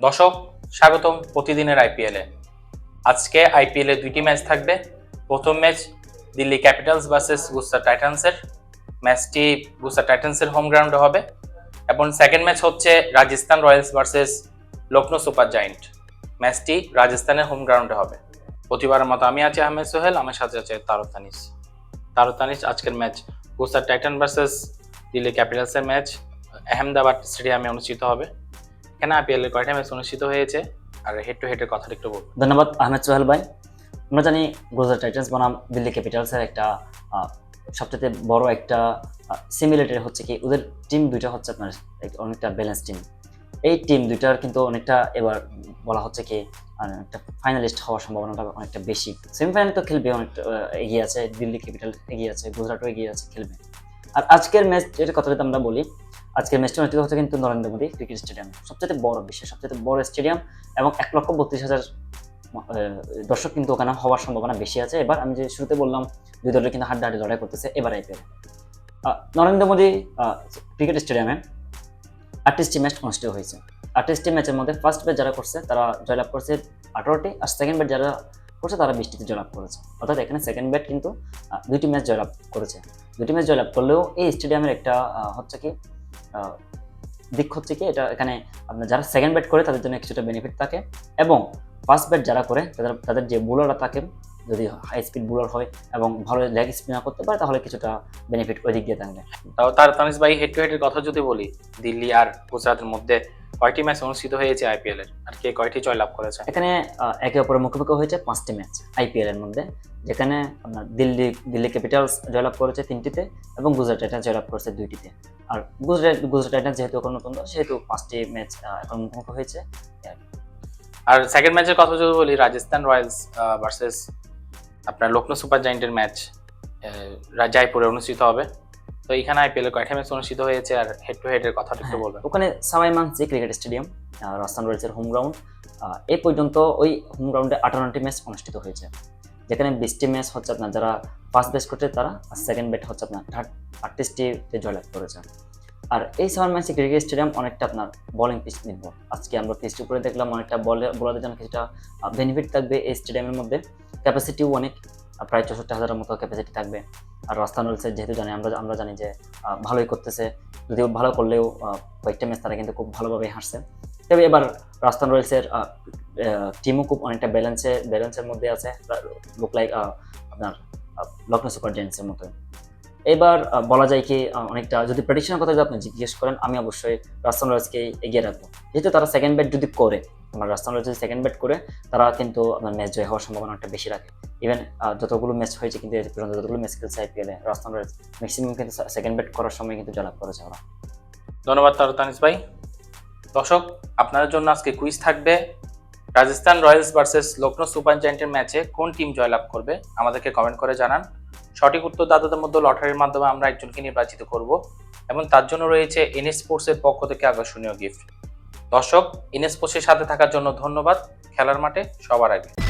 দর্শক, স্বাগতম প্রতিদিনের আইপিএলে। আজকে আইপিএলে দুইটি ম্যাচ থাকবে। প্রথম match Delhi Capitals versus Gujarat টাইটান্সের। ম্যাচটি গুজরাট টাইটান্সের হোম গ্রাউন্ডে হবে এবং সেকেন্ড ম্যাচ হচ্ছে Rajasthan Royals versus Lucknow Super Giant. ম্যাচটি রাজস্থানের হোম গ্রাউন্ডে হবে। প্রতিবারের মতো আমি আছি আহমেদ সোহেল, আমার সাথে আছে তারক তানিস। তারক তানিস, আজকের match Gujarat titan versus Delhi ক্যাপিটালসের match. Ahmedabad স্টেডিয়ামে অনুষ্ঠিত হবে। এখানে আইপিএল এর কয়টা ম্যাচ অনুষ্ঠিত হয়েছে? আর হেড টু হেডের কথাটা একটু বলব ধন্যবাদ, আহমেদ সোহেল ভাই। আমরা জানি গুজরাট টাইটান্স বনাম দিল্লি ক্যাপিটালসের একটা সবচেয়ে বড় একটা সিমিলেটেড হচ্ছে কি, ওদের টিম দুইটা হচ্ছে আপনার অনেকটা ব্যালেন্স টিম এই টিম দুইটার কিন্তু অনেকটা এবার বলা হচ্ছে কি একটা ফাইনালিস্ট হওয়ার সম্ভাবনাটা অনেকটা বেশি। সেমিফাইনাল তো খেলবে অনেকটা এগিয়ে আছে, দিল্লি ক্যাপিটাল এগিয়ে আছে, গুজরাটও এগিয়ে আছে, খেলবে। আর আজকের ম্যাচ যেটা কথা যদি আমরা বলি আজকের ম্যাচটা অনুষ্ঠিত হচ্ছে কিন্তু নরেন্দ্র মোদী ক্রিকেট স্টেডিয়াম সবচেয়ে বড় বিশ্বের সবচেয়ে বড় স্টেডিয়াম এবং এক লক্ষ বত্রিশ হাজার দর্শক কিন্তু ওখানে হওয়ার সম্ভাবনা বেশি আছে। এবার আমি যে শুরুতে বললাম, দুই দলের কিন্তু হাড্ডাহাড্ডি লড়াই করতেছে, এবার আইপিএল। নরেন্দ্র মোদী ক্রিকেট স্টেডিয়ামে আটত্রিশটি ম্যাচ অনুষ্ঠিত হয়েছে। আটত্রিশটি ম্যাচের মধ্যে ফার্স্ট ব্যাচ যারা করছে, তারা জয়লাভ করছে আঠারোটি আর সেকেন্ড ব্যাট যারা করছে, তারা বিশটিতে জয়লাভ করেছে। অর্থাৎ এখানে সেকেন্ড ব্যাট কিন্তু দুইটি ম্যাচ জয়লাভ করেছে। দুটি ম্যাচ জয়লাভ করলেও এই স্টেডিয়ামের একটা হচ্ছে কি দিক হচ্ছে কি, এটা এখানে আপনার যারা সেকেন্ড ব্যাট করে তাদের জন্য কিছুটা বেনিফিট থাকে এবং ফার্স্ট ব্যাট যারা করে তাদের তাদের যে বোলাররা থাকে, যদি হাই স্পিড বোলার হয় এবং ভালো লেগ স্পিনার করতে পারে, তাহলে কিছুটা বেনিফিট ওই দিক দিয়ে থাকবে তাও তার তানিস ভাই হেড টু হেডের কথা যদি বলি, দিল্লি আর গুজরাটের মধ্যে কয়টি ম্যাচ অনুষ্ঠিত হয়েছে আইপিএল এর? আর কে কয়টি জয়লাভ করেছে? এখানে একে অপরের মুখোমুখি হয়েছে পাঁচটি ম্যাচ আইপিএল এর মধ্যে যেখানে আপনার দিল্লি দিল্লি ক্যাপিটালস জয়লাভ করেছে তিনটিতে এবং গুজরাট টাইটান্স জয়লাভ করেছে দুইটিতে। আর গুজরাট গুজরাট টাইটান্স যেহেতু এখন নতুন সেহেতু পাঁচটি ম্যাচ এখন মুখোমুখি হয়েছে। আর সেকেন্ড ম্যাচের কথা যদি বলি রাজস্থান রয়্যালস ভার্সেস আপনার লখনৌ সুপার জায়েন্টের ম্যাচ জয়পুরে অনুষ্ঠিত হবে। তো এখানে আইপিএল কয়টা ম্যাচ অনুষ্ঠিত হয়েছে আর হেড টু হেডের কথাটা একটু হ্যাঁ, বলবেন। ওখানে সাবাই মানসি ক্রিকেট স্টেডিয়াম রাজস্থান রয়্যালসের হোম গ্রাউন্ড এ পর্যন্ত ওই হোম গ্রাউন্ডে আঠারোটি ম্যাচ অনুষ্ঠিত হয়েছে। যেখানে বিশটি ম্যাচ হচ্ছে আপনার যারা ফার্স্ট ব্যাচ করছে তারা আর সেকেন্ড ব্যাট হচ্ছে আপনার আটত্রিশটিতে জয়লাভ করেছে। আর এই সাবাই মানসি ক্রিকেট স্টেডিয়াম অনেকটা আপনার বোলিং পিচ নির্ভর। আজকে আমরা পিচটি উপরে দেখলাম অনেকটা বলে বোলারদের জন্য কিছুটা বেনিফিট থাকবে এই স্টেডিয়ামের মধ্যে। ক্যাপাসিটিও অনেক প্রায় চৌষট্টি হাজারের মতো ক্যাপাসিটি থাকবে। আর রাজস্থান রয়্যালসের যেহেতু জানি, আমরা আমরা জানি যে ভালোই করতেছে। যদিও ভালো করলেও কয়েকটা ম্যাচ তারা কিন্তু খুব ভালোভাবে হারছে। তবে এবার রাজস্থান রয়্যালসের টিমও খুব অনেকটা ব্যালেন্সে ব্যালেন্সের মধ্যে আছে। লুক লাইক আপনার লখনৌ সুপার জায়েন্টসের মতো এবার বলা যায় কি অনেকটা, যদি প্রেডিকশনের কথা যদি আপনি জিজ্ঞেস করেন, আমি অবশ্যই রাজস্থান রয়্যালসকে এগিয়ে রাখব। যেহেতু তারা সেকেন্ড ব্যাট যদি করে আমার রাজস্থান রয়্যালস যদি সেকেন্ড ব্যাট করে, তারা কিন্তু আপনার ম্যাচ জয় হওয়ার সম্ভাবনা অনেকটা বেশি রাখে। ইভেন যতগুলো ম্যাচ হয়েছে কিন্তু পর্যন্ত যতগুলো ম্যাচ খেলছে আইপিএলে রাজস্থান রয়্যালস ম্যাক্সিমাম কিন্তু সেকেন্ড ব্যাট করার সময় কিন্তু জয়লাভ করেছে ওরা। ধন্যবাদ তার তানিস ভাই। দর্শক, আপনাদের জন্য আজকে কুইজ থাকবে Rajasthan Royals versus Lucknow Super জায়েন্টের ম্যাচে কোন টিম জয়লাভ করবে, আমাদেরকে কমেন্ট করে জানান। সঠিক উত্তর দাতাদের মধ্যে লটারির মাধ্যমে আমরা একজনকে নির্বাচিত করব, এবং তার জন্য রয়েছে এন স্পোর্টসের পক্ষ থেকে আকর্ষণীয় গিফট দর্শক স্পোর্টসের সাথে থাকার জন্য ধন্যবাদ। খেলার মাঠে সবার আগে।